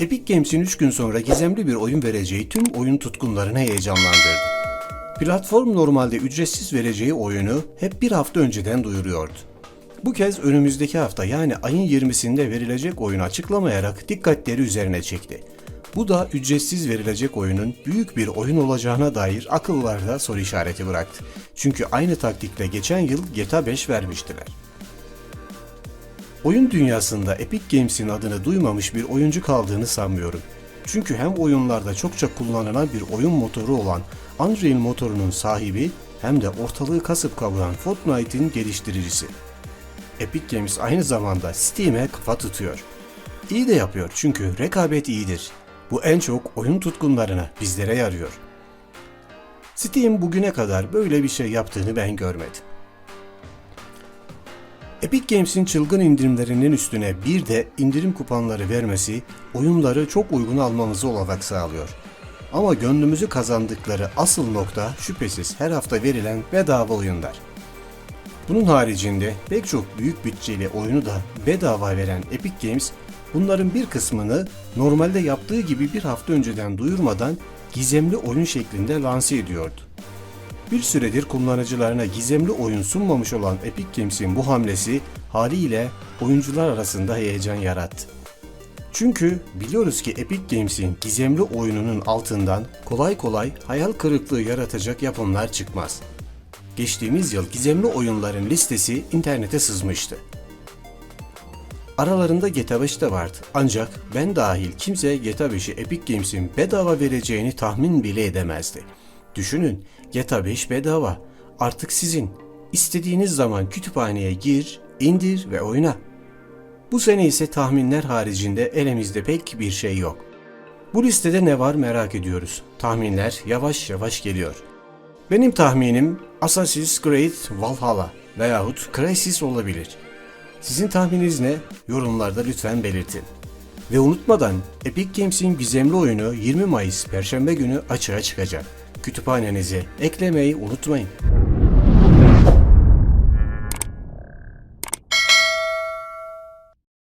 Epic Games'in 3 gün sonra gizemli bir oyun vereceği tüm oyun tutkunlarını heyecanlandırdı. Platform normalde ücretsiz vereceği oyunu hep bir hafta önceden duyuruyordu. Bu kez önümüzdeki hafta yani ayın 20'sinde verilecek oyunu açıklamayarak dikkatleri üzerine çekti. Bu da ücretsiz verilecek oyunun büyük bir oyun olacağına dair akıllarda soru işareti bıraktı. Çünkü aynı taktikle geçen yıl GTA 5 vermiştiler. Oyun dünyasında Epic Games'in adını duymamış bir oyuncu kaldığını sanmıyorum. Çünkü hem oyunlarda çokça kullanılan bir oyun motoru olan Unreal motorunun sahibi hem de ortalığı kasıp kavuran Fortnite'in geliştiricisi. Epic Games aynı zamanda Steam'e kafa tutuyor. İyi de yapıyor çünkü rekabet iyidir. Bu en çok oyun tutkunlarına, bizlere yarıyor. Steam bugüne kadar böyle bir şey yaptığını ben görmedim. Epic Games'in çılgın indirimlerinin üstüne bir de indirim kuponları vermesi oyunları çok uygun almamızı olanak sağlıyor. Ama gönlümüzü kazandıkları asıl nokta şüphesiz her hafta verilen bedava oyunlar. Bunun haricinde pek çok büyük bütçeli oyunu da bedava veren Epic Games bunların bir kısmını normalde yaptığı gibi bir hafta önceden duyurmadan gizemli oyun şeklinde lanse ediyordu. Bir süredir kullanıcılarına gizemli oyun sunmamış olan Epic Games'in bu hamlesi haliyle oyuncular arasında heyecan yarattı. Çünkü biliyoruz ki Epic Games'in gizemli oyununun altından kolay kolay hayal kırıklığı yaratacak yapımlar çıkmaz. Geçtiğimiz yıl gizemli oyunların listesi internete sızmıştı. Aralarında GTA 5 de vardı. Ancak ben dahil kimse GTA 5'i Epic Games'in bedava vereceğini tahmin bile edemezdi. Düşünün, GTA 5 bedava. Artık sizin. İstediğiniz zaman kütüphaneye gir, indir ve oyna. Bu sene ise tahminler haricinde elimizde pek bir şey yok. Bu listede ne var merak ediyoruz. Tahminler yavaş yavaş geliyor. Benim tahminim Assassin's Creed Valhalla veyahut Crysis olabilir. Sizin tahmininiz ne? Yorumlarda lütfen belirtin. Ve unutmadan Epic Games'in gizemli oyunu 20 Mayıs Perşembe günü açığa çıkacak. Kütüphanenize eklemeyi unutmayın.